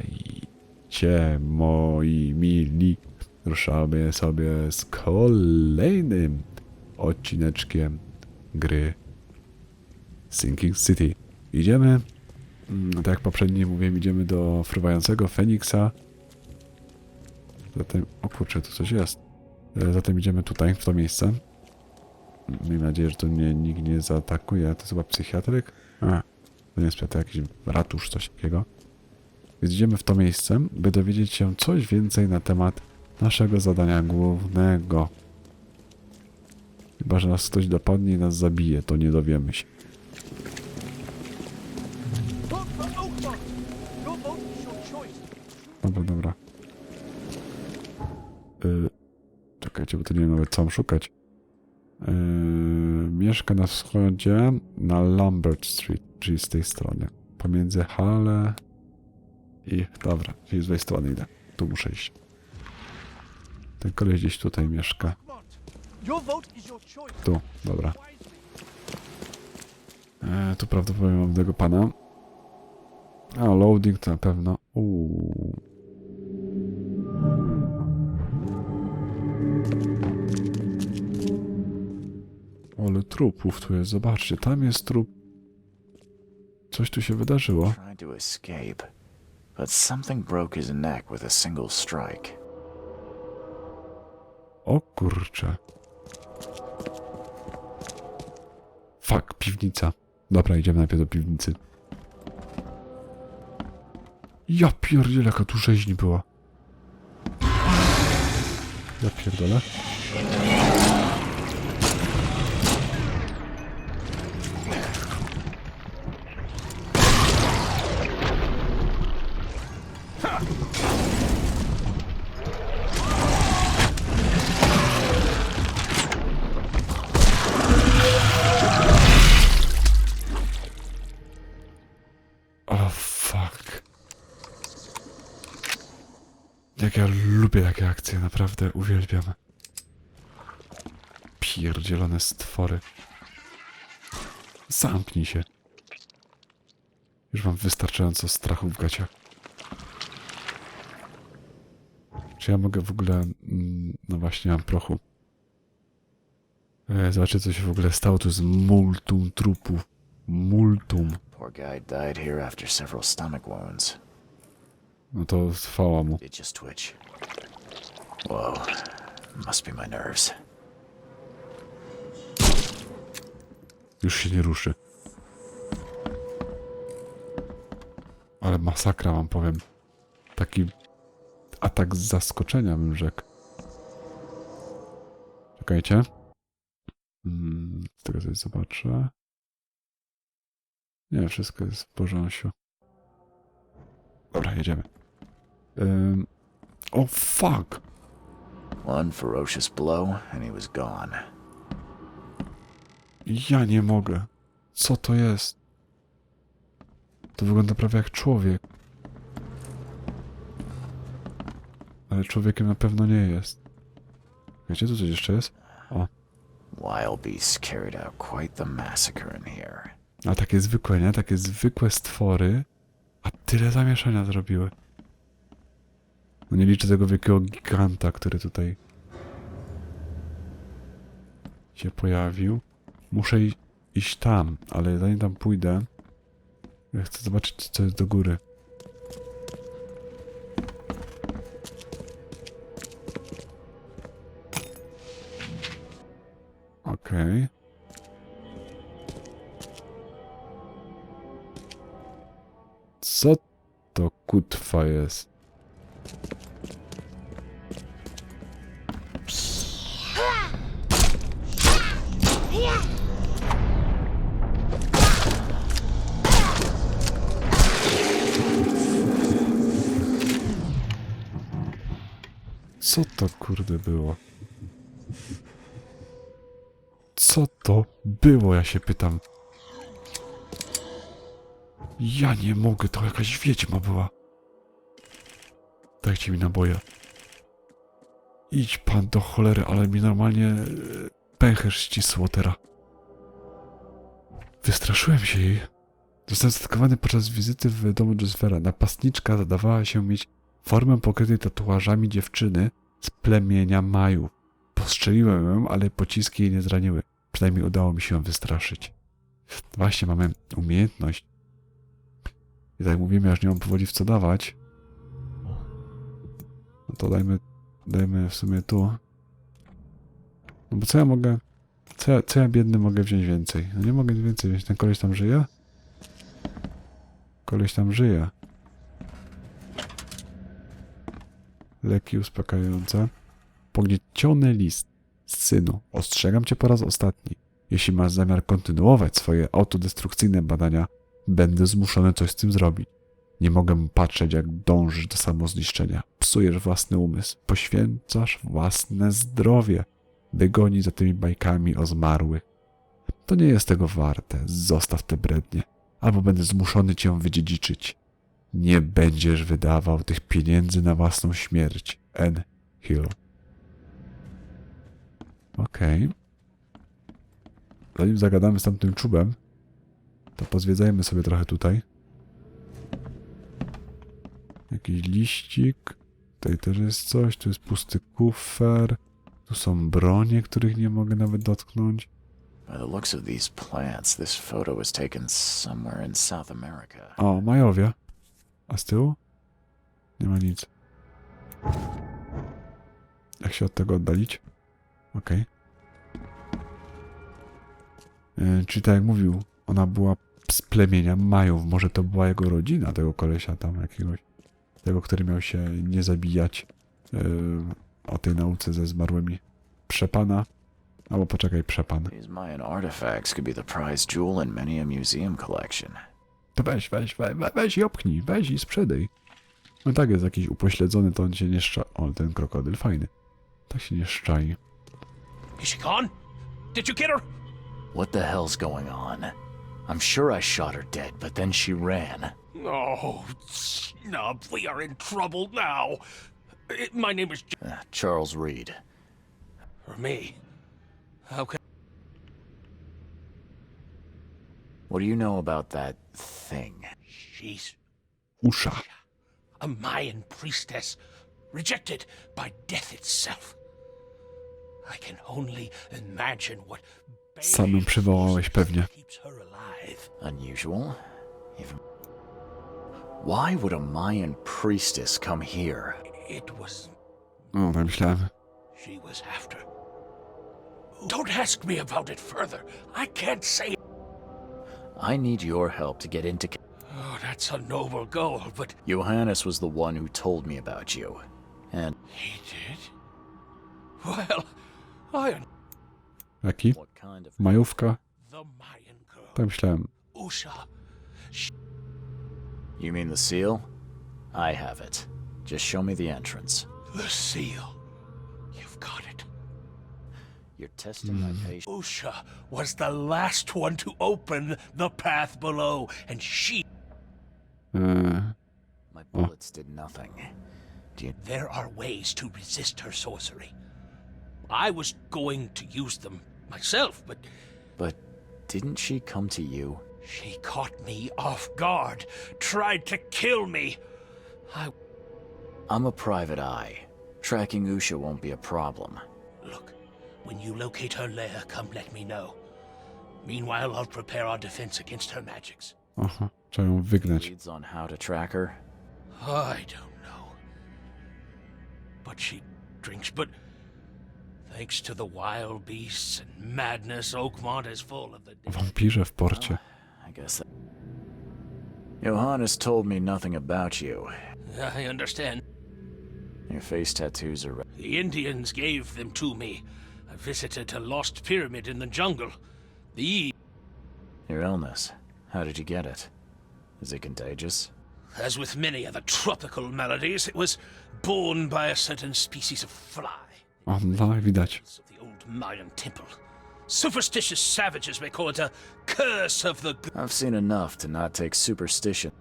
Witajcie, moi mili. Ruszamy sobie z kolejnym odcineczkiem gry Sinking City. Idziemy, mm, tak jak poprzednio mówiłem, idziemy do fruwającego Feniksa. Zatem, o kurczę, tu coś jest. E, Zatem idziemy tutaj, w to miejsce. Miejmy nadzieję, że tu mnie nikt nie zaatakuje. To jest chyba psychiatryk? A, to nie jest psychiatryk, jakiś ratusz, coś takiego. Więc idziemy w to miejsce, by dowiedzieć się coś więcej na temat naszego zadania głównego. Chyba, że nas ktoś dopadnie i nas zabije, to nie dowiemy się. Dobra, dobra. Yy, czekajcie, bo to nie wiem nawet co mam szukać. Yy, mieszka na wschodzie na Lambert Street, czyli z tej strony. Pomiędzy Hale i... Dobra, czyli z tej strony idę. Tu muszę iść. Ten koleś gdzieś tutaj mieszka. Tu, dobra. E, tu prawdopodobnie mam tego pana. A, loading to na pewno. Uuu. Ale trupów tu jest, zobaczcie, tam jest trup. Coś tu się wydarzyło. But something broke his neck with a single strike. O kurcze. Fuck, piwnica. Dobra, idziemy najpierw do piwnicy. Ja pierdzielę, jaka tu rzeźni była. Ja pierdolę. Naprawdę uwielbiam. Pierdzielone stwory. Zamknij się. Już mam wystarczająco strachu w gaciach. Czy ja mogę w ogóle... mm, No właśnie, mam prochu. E, Zobaczcie, co się w ogóle stało tu z multum trupów. Multum. Poor guy died here after several stomach wounds. No to chwała mu. It just twitch. Whoa, must be my nerves. Już się nie ruszy. Ale masakra wam powiem. Taki atak z zaskoczenia bym rzekł. Czekajcie. Mm, tego coś zobaczę. Nie, wszystko jest w porządku. Dobra, jedziemy. Ym, o fuck! One ferocious blow, and he was gone. Ja nie mogę. Co to jest? To wygląda prawie jak człowiek. Ale człowiekiem na pewno nie jest. Wiecie, tu coś jeszcze jest? O, Wild beasts carried out quite the massacre in here. a takie zwykłe, nie? Takie zwykłe stwory, a tyle zamieszania zrobiły. No nie liczę tego wielkiego giganta, który tutaj się pojawił. Muszę iść tam, ale zanim tam pójdę, ja chcę zobaczyć, co jest do góry. Okej. Co to kutwa jest? Co to kurde było? Co to było, ja się pytam. Ja nie mogę, to jakaś wiedźma była. Dajcie mi naboje. Idź pan do cholery, ale mi normalnie e, pęcherz ścisło teraz. Wystraszyłem się jej. Zostałem zaatakowany podczas wizyty w domu Josefera. Napastniczka zadawała się mieć formę pokrytej tatuażami dziewczyny z plemienia Majów. Postrzeliłem ją, ale pociski jej nie zraniły. Przynajmniej udało mi się ją wystraszyć. Właśnie mamy umiejętność. I tak mówimy, już nie mam powoli w co dawać. No to dajmy, dajmy w sumie tu. No bo co ja mogę... Co ja, co ja biedny mogę wziąć więcej? No nie mogę więcej wziąć. Ten koleś tam żyje? Koleś tam żyje. Leki uspokajające. Pognieciony list. Synu, ostrzegam cię po raz ostatni. Jeśli masz zamiar kontynuować swoje autodestrukcyjne badania, będę zmuszony coś z tym zrobić. Nie mogę patrzeć, jak dążysz do samozniszczenia. Psujesz własny umysł, poświęcasz własne zdrowie, by gonić za tymi bajkami o zmarłych. To nie jest tego warte. Zostaw te brednie, albo będę zmuszony cię wydziedziczyć. Nie będziesz wydawał tych pieniędzy na własną śmierć. N. Hill. Okej. Zanim zagadamy z tamtym czubem, to pozwiedzajmy sobie trochę tutaj. Jakiś liścik. Tutaj też jest coś. Tu jest pusty kufer. Tu są bronie, których nie mogę nawet dotknąć. By the looks of these plants, this photo was taken somewhere in South America. O, Majowie. A z tyłu? Nie ma nic. Jak się od tego oddalić? Okej. Okay. Czyli tak jak mówił, ona była z plemienia Majów. Może to była jego rodzina, tego kolesia tam jakiegoś. Tego, który miał się nie zabijać. Yy, o tej nauce ze zmarłymi. Przepana. Albo poczekaj, przepan. These Mayan artifacts could be the prized jewel in many a museum collection. To weź, weź, weź, weź, weź i opchnij, weź i sprzedaj. No tak jest jakiś upośledzony, to on się nie szcza... O, ten krokodyl fajny. Tak się nie szczai. Is she gone? Did you get her? What the hell's going on? I'm sure I shot her dead, but then she ran. Oh, snub, we are in trouble now. My name is J- Uh, Charles Reed. for me. How can What do you know about that thing? she's Usza. a Mayan priestess, rejected by death itself? I can only imagine what Sam ją przywołałeś pewnie. keeps her alive. Unusual? Even. Why would a Mayan priestess come here? It was O, tak myślałem. she was after. Don't ask me about it further. I can't say. I need your help to get into. Oh, that's a noble goal, but Johannes was the one who told me about you. And he did. Well, I Jaki? what kind of. Majówka? the Mayan girl, Tak myślałem. Usha. You mean the seal? I have it. Just show me the entrance. The seal. You've got it. You're testing my mm-hmm. patience. Usha was the last one to open the path below, and she. Eee, My oh. bullets did nothing. Do you. There are ways to resist her sorcery. I was going to use them myself, but But didn't she come to you? she caught me off guard, tried to kill me. I. I'm a private eye. Tracking Usha won't be a problem. Look, when you locate her lair, come let me know. Meanwhile, I'll prepare our defense against her magics. aha, trzeba ją wygnać. Leads on how to track her? I don't know. But she drinks, but thanks to the wild beasts and madness, Oakmont is full of the O wampirze w porcie. I guess that. Johannes told me nothing about you. I understand. Your face tattoos are. The Indians gave them to me. I visited a lost pyramid in the jungle. The Your illness. How did you get it? Is it contagious? As with many other tropical maladies, it was borne by a certain species of fly. O, no widać. of the old Mayan temple. Superstitious savages may call it a curse of the. I've seen enough to not take superstition.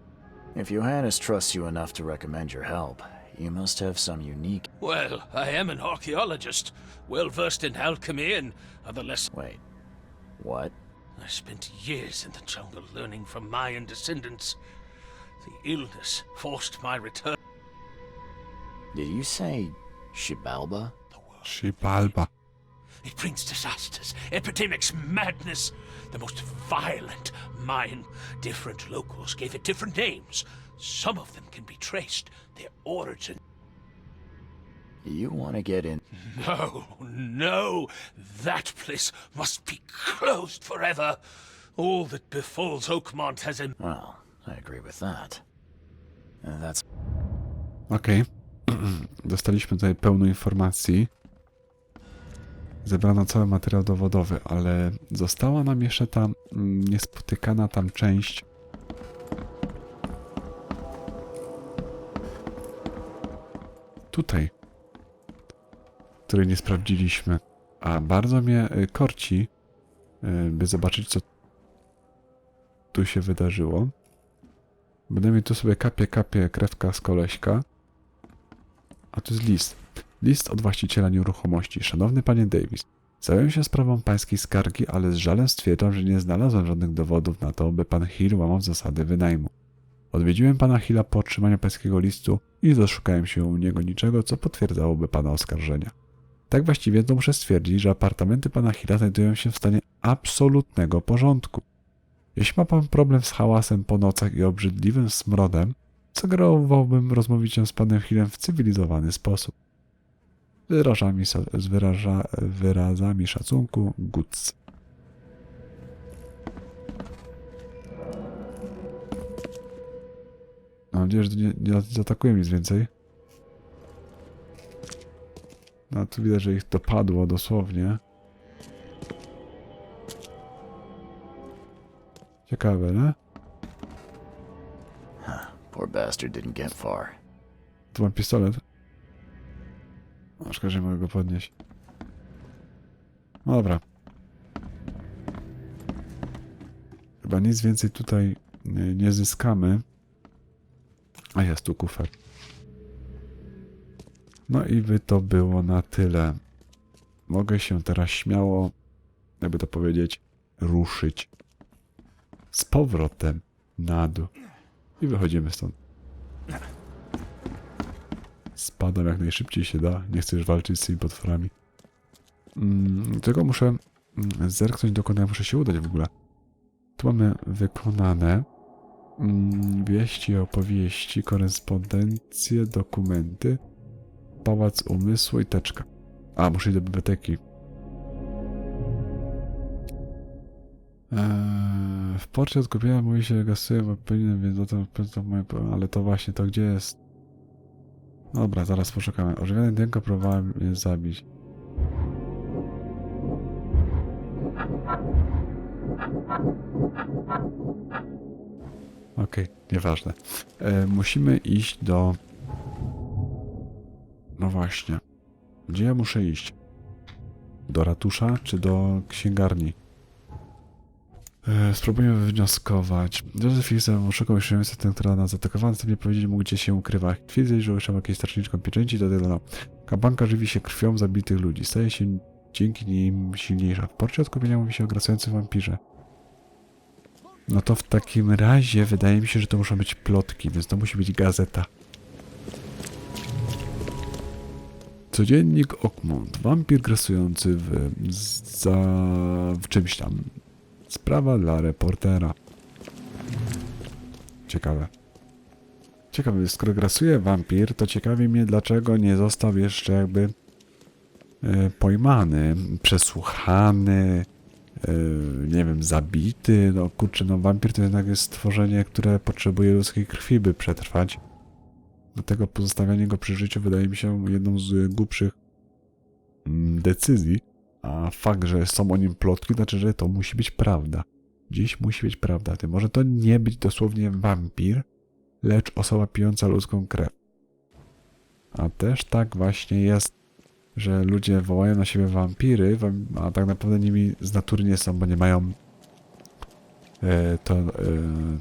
If Johannes trusts you enough to recommend your help, you must have some unique. Well, I am an archaeologist, well versed in alchemy and other less. Wait. What? I spent years in the jungle learning from Mayan descendants. The illness forced my return. Did you say Shibalba? The world. Shipalba. It brings disasters, epidemics, madness. The most violent Mayan. Different locals gave it different names. Some of them can be traced. Their origin. You want to get in? No, no. That place must be closed forever. All that befalls Oakmont has im- Well, I agree with that. That's Okej. Dostaliśmy tutaj pełno informacji. Zebrano cały materiał dowodowy, ale została nam jeszcze ta mm, niespotykana tam część. Tutaj. Której nie sprawdziliśmy. A bardzo mnie y, korci, y, by zobaczyć, co tu się wydarzyło. Będę mi tu sobie kapie, kapie krewka z koleśka. A tu jest list. List od właściciela nieruchomości. Szanowny panie Davis, zająłem się sprawą pańskiej skargi, ale z żalem stwierdzam, że nie znalazłem żadnych dowodów na to, by pan Hill łamał zasady wynajmu. Odwiedziłem pana Hilla po otrzymaniu pańskiego listu i nie doszukałem się u niego niczego, co potwierdzałoby pana oskarżenia. Tak właściwie to muszę stwierdzić, że apartamenty pana Hilla znajdują się w stanie absolutnego porządku. Jeśli ma pan problem z hałasem po nocach i obrzydliwym smrodem, sugerowałbym rozmówić się z panem Hillem w cywilizowany sposób. Wyrażami, z wyraża, wyrazami szacunku, Guts. Mam nadzieję, że nie, nie zaatakują nic więcej. No tu widać, że ich dopadło dosłownie. Ciekawe, nie? poor bastard didn't get far. Tu mam pistolet. O, szkoda, że mogę go podnieść. No dobra. Chyba nic więcej tutaj nie, nie zyskamy. A jest tu kufer. No i by to było na tyle. Mogę się teraz śmiało, jakby to powiedzieć, ruszyć z powrotem na dół. I wychodzimy stąd. Spadam jak najszybciej się da. Nie już walczyć z tymi potworami. Mm, tylko muszę mm, zerknąć, dokąd ja muszę się udać w ogóle. Tu mamy wykonane wieści, opowieści, korespondencje, dokumenty, pałac umysłu i teczka. A, muszę iść do biblioteki. Eee, w porcie odkupienia mówi się, że gasuję, bo powinienem, więc tym to moje, ale to właśnie to gdzie jest? Dobra, zaraz poszukamy. Ożywiony Denko próbowała mnie zabić. Okej, nieważne. E, musimy iść do... No właśnie. Gdzie ja muszę iść? Do ratusza czy do księgarni? E, spróbujemy wywnioskować. Józef Lisa szukał miejsca, ten, która nas zaatakowała, następnie powiedzieli mu, gdzie się ukrywa. Twierdzili, że ułyszał jakieś strażniczką pieczęci, to tyle no. Kabanka żywi się krwią zabitych ludzi. Staje się dzięki nim silniejsza. W porcie odkupienia mówi się o grasującym wampirze. No to w takim razie wydaje mi się, że to muszą być plotki, więc to musi być gazeta. Codziennik Okmont. Wampir grasujący w, za, w czymś tam. Sprawa dla reportera. Ciekawe. Ciekawe, skoro grasuje wampir, to ciekawi mnie, dlaczego nie został jeszcze jakby e, pojmany, przesłuchany, nie wiem, zabity. No kurczę, no wampir to jednak jest stworzenie, które potrzebuje ludzkiej krwi, by przetrwać. Dlatego pozostawianie go przy życiu wydaje mi się jedną z głupszych mm, decyzji. A fakt, że są o nim plotki, znaczy, że to musi być prawda. Gdzieś musi być prawda. Ty może to nie być dosłownie wampir, lecz osoba pijąca ludzką krew. A też tak właśnie jest, że ludzie wołają na siebie wampiry, wam- a tak naprawdę nimi z natury nie są, bo nie mają e, to, e,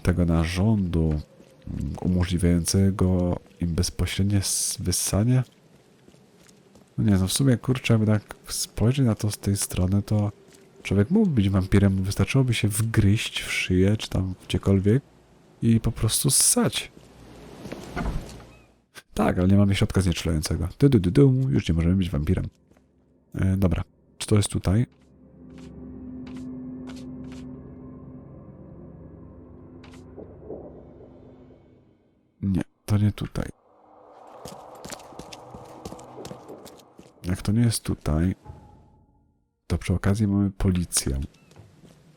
tego narządu mm, umożliwiającego im bezpośrednie wyssanie. No nie, no w sumie kurczę, jakby tak spojrzeć na to z tej strony, to Człowiek mógł być wampirem, wystarczyłoby się wgryźć w szyję, czy tam gdziekolwiek i po prostu ssać. Tak, ale nie mamy środka znieczulającego. Du, du, du, du, już nie możemy być wampirem. E, dobra, czy to jest tutaj? Nie, to nie tutaj. Jak to nie jest tutaj, to przy okazji mamy policję.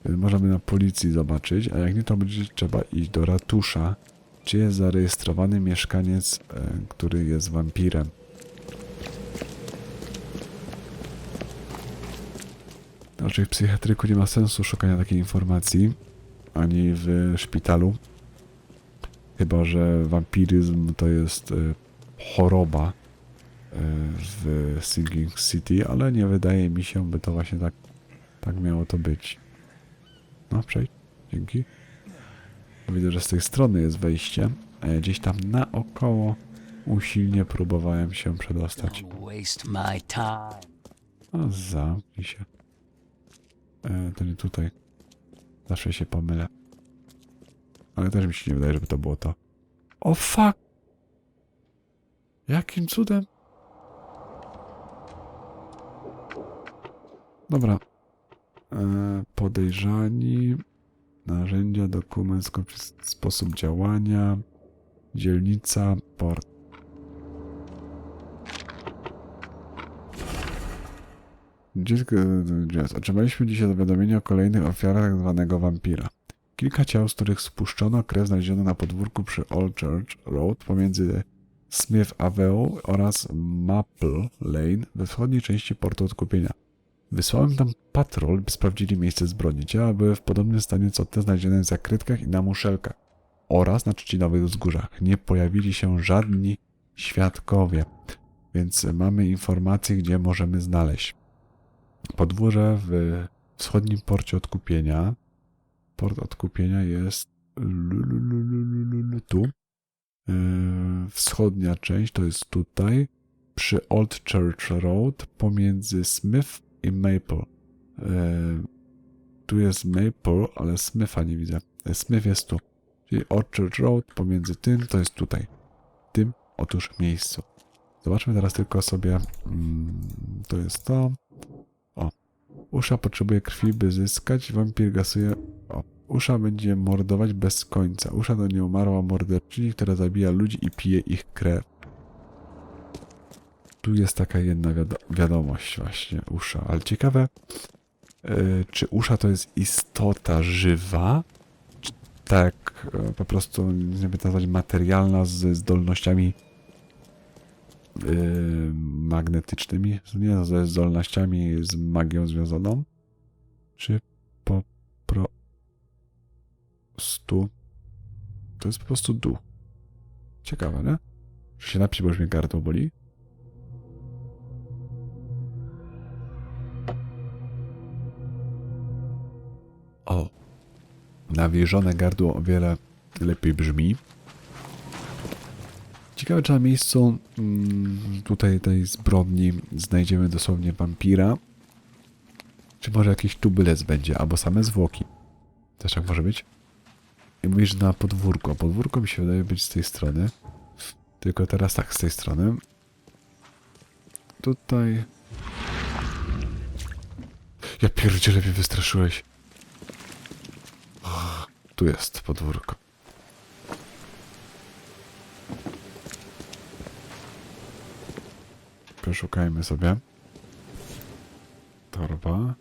Możemy na policji zobaczyć, a jak nie, to będzie trzeba iść do ratusza, gdzie jest zarejestrowany mieszkaniec, e, który jest wampirem. Znaczy w psychiatryku nie ma sensu szukania takiej informacji, ani w szpitalu. Chyba, że wampiryzm to jest e, choroba e, w Singing City, ale nie wydaje mi się, by to właśnie tak, tak miało to być. No, przejdź. Dzięki. Widzę, że z tej strony jest wejście, gdzieś tam naokoło usilnie próbowałem się przedostać. A zamknij się. E, to nie tutaj. Zawsze się pomylę. Ale też mi się nie wydaje, żeby to było to. O fuck! Jakim cudem? Dobra. E, podejrzani. Narzędzia, dokument, sposób działania. Dzielnica, port. Otrzymaliśmy dzisiaj zawiadomienie o kolejnych ofiarach zwanego wampira. Kilka ciał, z których spuszczono krew, znaleziono na podwórku przy Old Church Road pomiędzy Smith Avenue oraz Maple Lane we wschodniej części portu odkupienia. Wysłałem tam patrol, by sprawdzili miejsce zbrodni. Ciała były w podobnym stanie co te znalezione w zakrytkach i na muszelkach oraz na trzcinowych wzgórzach. Nie pojawili się żadni świadkowie, więc mamy informacje, gdzie możemy znaleźć podwórze w wschodnim porcie odkupienia. Port odkupienia jest tu. Yy, Wschodnia część to jest tutaj, przy Old Church Road, pomiędzy Smith i Maple. Yy, Tu jest Maple, ale Smitha nie widzę. Yy, Smith jest tu. Czyli Church Road, pomiędzy tym, to jest tutaj. Tym otóż miejscu. Zobaczmy teraz tylko sobie. mm, To jest to. Usza potrzebuje krwi, by zyskać. Wampir gasuje. O. Usza będzie mordować bez końca. Usza to nieumarła morderczyni, która zabija ludzi i pije ich krew. Tu jest taka jedna wiado wiadomość właśnie, Usza. Ale ciekawe, yy, czy Usza to jest istota żywa? Czy tak yy, po prostu, nie wiem nazwać, materialna z zdolnościami yy, magnetycznymi, nie ze zdolnościami z magią związaną, czy po prostu to jest po prostu duch. Ciekawe, nie? Czy się napić, bo już mnie gardło boli? O, nawilżone gardło o wiele lepiej brzmi. Ciekawe, czy na miejscu mm, tutaj tej zbrodni znajdziemy dosłownie wampira. Czy może jakiś tubylec będzie, albo same zwłoki. Też tak może być? I mówisz, na podwórko. Podwórko mi się wydaje być z tej strony. Tylko teraz tak, z tej strony. Tutaj... Ja pierdzielę, mnie wystraszyłeś. Tu jest podwórko. Przeszukajmy sobie. Torba.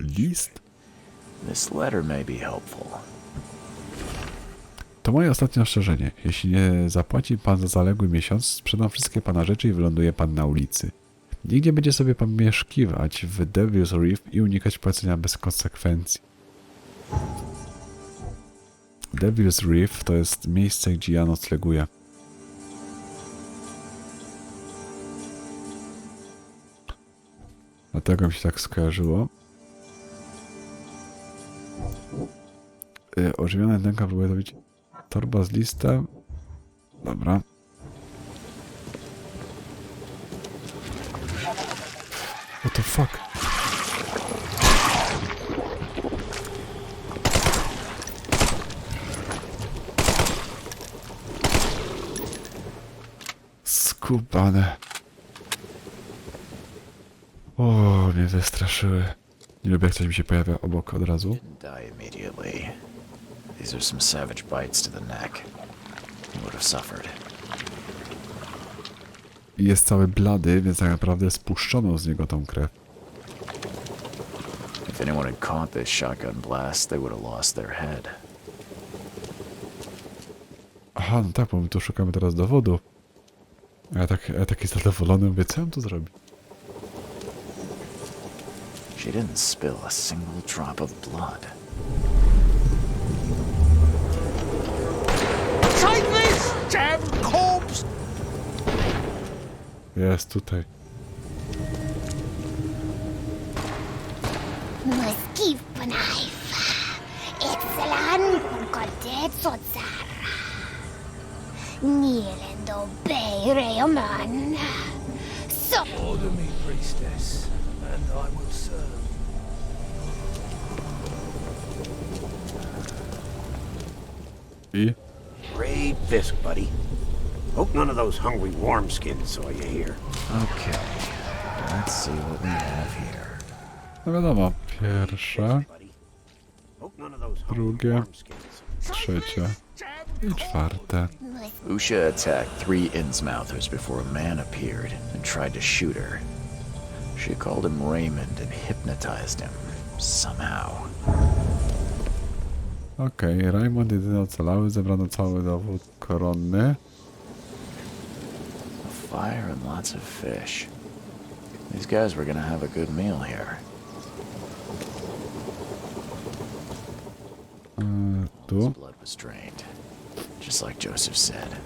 List. To moje ostatnie ostrzeżenie. Jeśli nie zapłaci pan za zaległy miesiąc, sprzedam wszystkie pana rzeczy i wyląduje pan na ulicy. Nigdzie będzie sobie pan mieszkiwać w Devil's Reef i unikać płacenia bez konsekwencji. Devil's Reef to jest miejsce, gdzie ja nocleguję. Dlatego mi się tak skojarzyło. Y, Ożywiona jedynka próbuje zrobić torba z listem. Dobra. Skubane. O, mnie zestraszyły. Nie lubię, jak coś mi się pojawia obok od razu. Didn't die immediately. These are some savage bites to the neck. Would have suffered. I jest cały blady, więc tak naprawdę spuszczono z niego tą krew. If anyone had caught this shotgun blast, they would have lost their head. Aha, no tak, bo my tu szukamy teraz dowodu. Ja, tak, ja taki zadowolony mówię, co mam tu zrobić? She didn't spill a single drop of blood. Take this, damn corpse! Jest tutaj. Sotsar. Nielendo Beireoman. So Order me, priestess, and I will serve. I Great fisk, buddy. Hope none of those hungry warm skins saw you here. Okay, let's see what we have here. no wiadomo, pierwsze, Buddy. Hope none of those hungry Drugie. warm skins. trzecie i czwarte. Usha attacked three Innsmouthers before a man appeared and tried to shoot her. She called him Raymond and hypnotized him. Somehow. Okej, Raymond jedyny ocalały, zebrano cały dowód koronny. A fire and lots of fish. These guys were gonna have a good meal here. His tu. blood was drained. Just like Joseph said.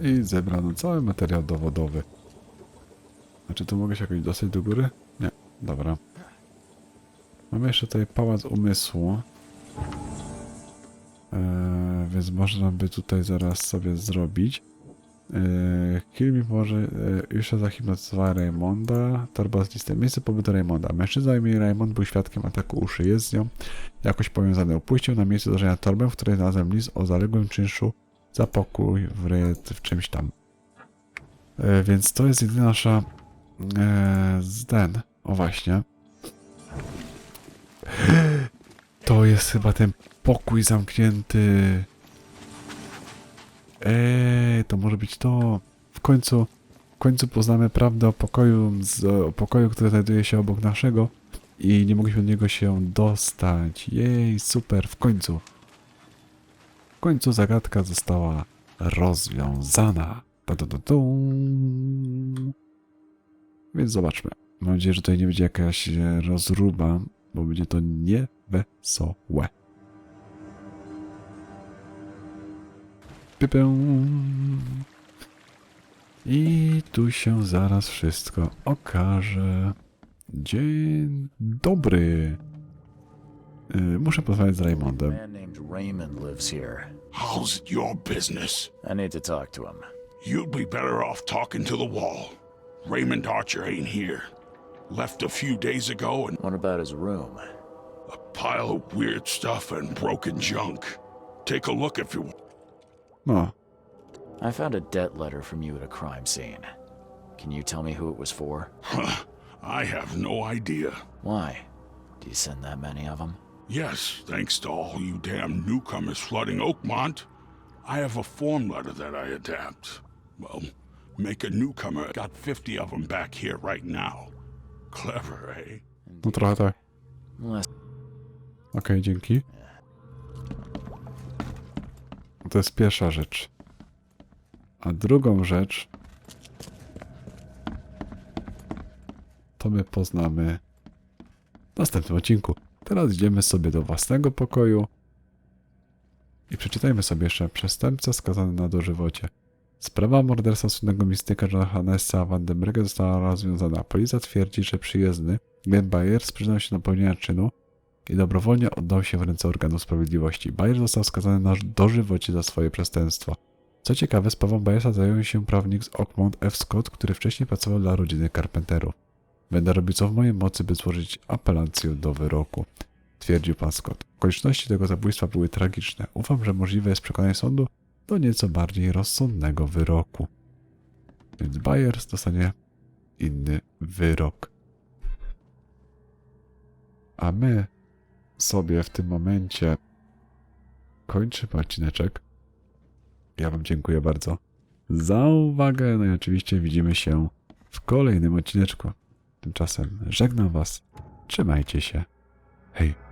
I zebrano cały materiał dowodowy. A czy tu mogę się jakoś dostać do góry? Nie, dobra. Mamy jeszcze tutaj pałac umysłu. Eee, więc można by tutaj zaraz sobie zrobić. Kill mi może eee, już zahipnotyzowała Raymonda. Torba z listem. Miejsce pobytu Raymonda. Mężczyzna imieniu Raymond był świadkiem ataku uszy. Jest z nią jakoś powiązany. Opuścił na miejscu zdarzenia torbę, w której znalazłem list o zaległym czynszu za pokój w, w czymś tam. E, więc to jest jedyna nasza e. O właśnie. To jest chyba ten pokój zamknięty. Eee, to może być to. W końcu, w końcu poznamy prawdę o pokoju, z, o pokoju, który znajduje się obok naszego i nie mogliśmy do niego się dostać. Jej, super, w końcu. W końcu zagadka została rozwiązana. Ta, ta, ta, tu. Więc zobaczmy. Mam nadzieję, że tutaj nie będzie jakaś rozruba, bo będzie to niewesołe. I tu się zaraz wszystko okaże. Dzień dobry. Y, Muszę porozmawiać z Raymondem. man named Raymond lives here. How's it your business? I need to talk to him. You'd be better off talking to the wall. Raymond Archer ain't here. Left a few days ago and What about his room? a pile of weird stuff and broken junk. Take a look if you want. No, I found a debt letter from you at a crime scene. Can you tell me who it was for? I have no idea. Why? Do you send that many of them? Yes, thanks to all you damn newcomers flooding Oakmont, I have a form letter that I adapt. Well, make a newcomer. Got 50 of them back here right now. Clever, eh? no trochę tak. Okej, dzięki. To jest pierwsza rzecz. A drugą rzecz to my poznamy w następnym odcinku. Teraz idziemy sobie do własnego pokoju i przeczytajmy sobie jeszcze przestępca skazany na dożywocie. Sprawa morderstwa słynnego mistyka Johannesa Vandenberga została rozwiązana. Policja twierdzi, że przyjezdny Glenn Byers przyznał się do popełnienia czynu i dobrowolnie oddał się w ręce organów sprawiedliwości. Bayer został skazany na dożywocie za swoje przestępstwo. Co ciekawe, sprawą Bayersa zajął się prawnik z Oakmont F. Scott, który wcześniej pracował dla rodziny Carpenterów. Będę robił co w mojej mocy, by złożyć apelację do wyroku, twierdził pan Scott. Okoliczności tego zabójstwa były tragiczne. Ufam, że możliwe jest przekonanie sądu, do nieco bardziej rozsądnego wyroku. Więc Byers dostanie inny wyrok. A my sobie w tym momencie kończymy odcineczek. Ja Wam dziękuję bardzo za uwagę. No i oczywiście widzimy się w kolejnym odcineczku. Tymczasem żegnam Was. Trzymajcie się. Hej.